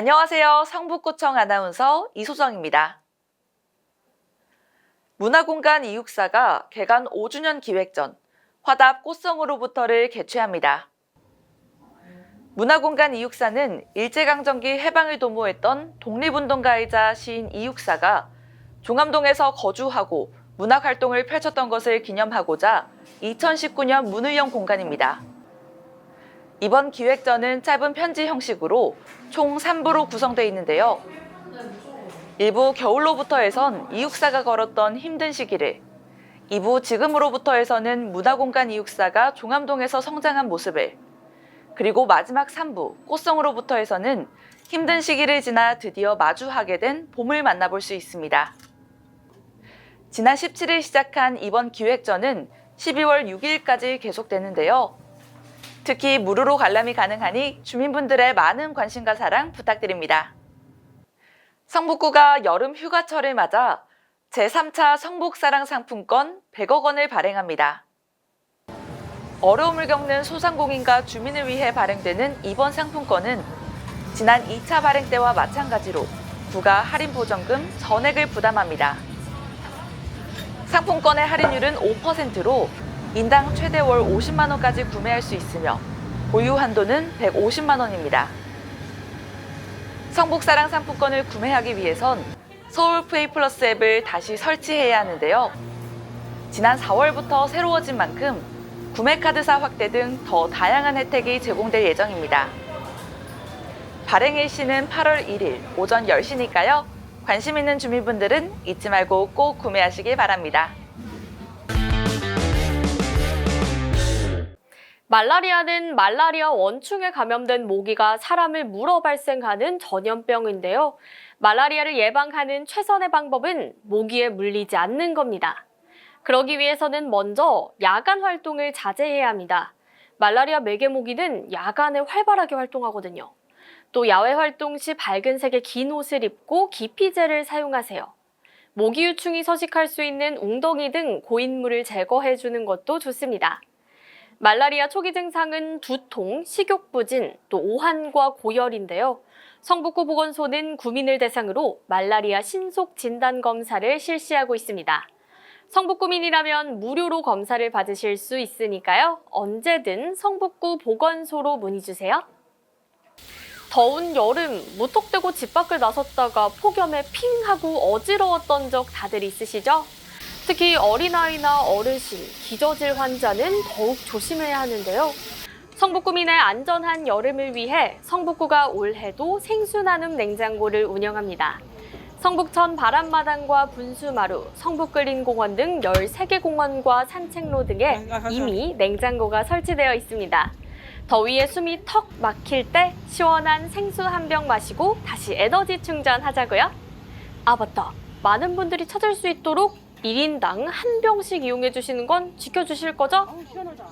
안녕하세요. 성북구청 아나운서 이소정입니다. 문화공간 이육사가 개관 5주년 기획전 화답 꽃성으로부터를 개최합니다. 문화공간 이육사는 일제강점기 해방을 도모했던 독립운동가이자 시인 이육사가 종암동에서 거주하고 문학활동을 펼쳤던 것을 기념하고자 2019년 문을 연 공간입니다. 이번 기획전은 짧은 편지 형식으로 총 3부로 구성되어 있는데요. 일부 겨울로부터에선 이육사가 걸었던 힘든 시기를, 2부 지금으로부터에서는 문화공간 이육사가 종암동에서 성장한 모습을, 그리고 마지막 3부 꽃성으로부터에서는 힘든 시기를 지나 드디어 마주하게 된 봄을 만나볼 수 있습니다. 지난 17일 시작한 이번 기획전은 12월 6일까지 계속되는데요. 특히 무료로 관람이 가능하니 주민분들의 많은 관심과 사랑 부탁드립니다. 성북구가 여름 휴가철을 맞아 제3차 성북사랑 상품권 100억 원을 발행합니다. 어려움을 겪는 소상공인과 주민을 위해 발행되는 이번 상품권은 지난 2차 발행 때와 마찬가지로 부가 할인 보전금 전액을 부담합니다. 상품권의 할인율은 5%로 인당 최대 월 50만 원까지 구매할 수 있으며 보유 한도는 150만 원입니다. 성북사랑 상품권을 구매하기 위해선 서울페이 플러스 앱을 다시 설치해야 하는데요. 지난 4월부터 새로워진 만큼 구매카드사 확대 등 더 다양한 혜택이 제공될 예정입니다. 발행 일시는 8월 1일 오전 10시니까요. 관심 있는 주민분들은 잊지 말고 꼭 구매하시길 바랍니다. 말라리아는 말라리아 원충에 감염된 모기가 사람을 물어 발생하는 전염병인데요. 말라리아를 예방하는 최선의 방법은 모기에 물리지 않는 겁니다. 그러기 위해서는 먼저 야간 활동을 자제해야 합니다. 말라리아 매개 모기는 야간에 활발하게 활동하거든요. 또 야외 활동 시 밝은 색의 긴 옷을 입고 기피제를 사용하세요. 모기 유충이 서식할 수 있는 웅덩이 등 고인물을 제거해 주는 것도 좋습니다. 말라리아 초기 증상은 두통, 식욕 부진, 또 오한과 고열인데요. 성북구 보건소는 구민을 대상으로 말라리아 신속 진단 검사를 실시하고 있습니다. 성북구민이라면 무료로 검사를 받으실 수 있으니까요. 언제든 성북구 보건소로 문의 주세요. 더운 여름 무턱대고 집 밖을 나섰다가 폭염에 핑 하고 어지러웠던 적 다들 있으시죠? 특히 어린아이나 어르신, 기저질 환자는 더욱 조심해야 하는데요. 성북구민의 안전한 여름을 위해 성북구가 올해도 생수나눔 냉장고를 운영합니다. 성북천 바람마당과 분수마루, 성북그린공원 등 13개 공원과 산책로 등에 이미 냉장고가 설치되어 있습니다. 더위에 숨이 턱 막힐 때 시원한 생수 한 병 마시고 다시 에너지 충전하자고요. 아 맞다. 많은 분들이 찾을 수 있도록 1인당 한 병씩 이용해 주시는 건 지켜주실 거죠? 시원하다.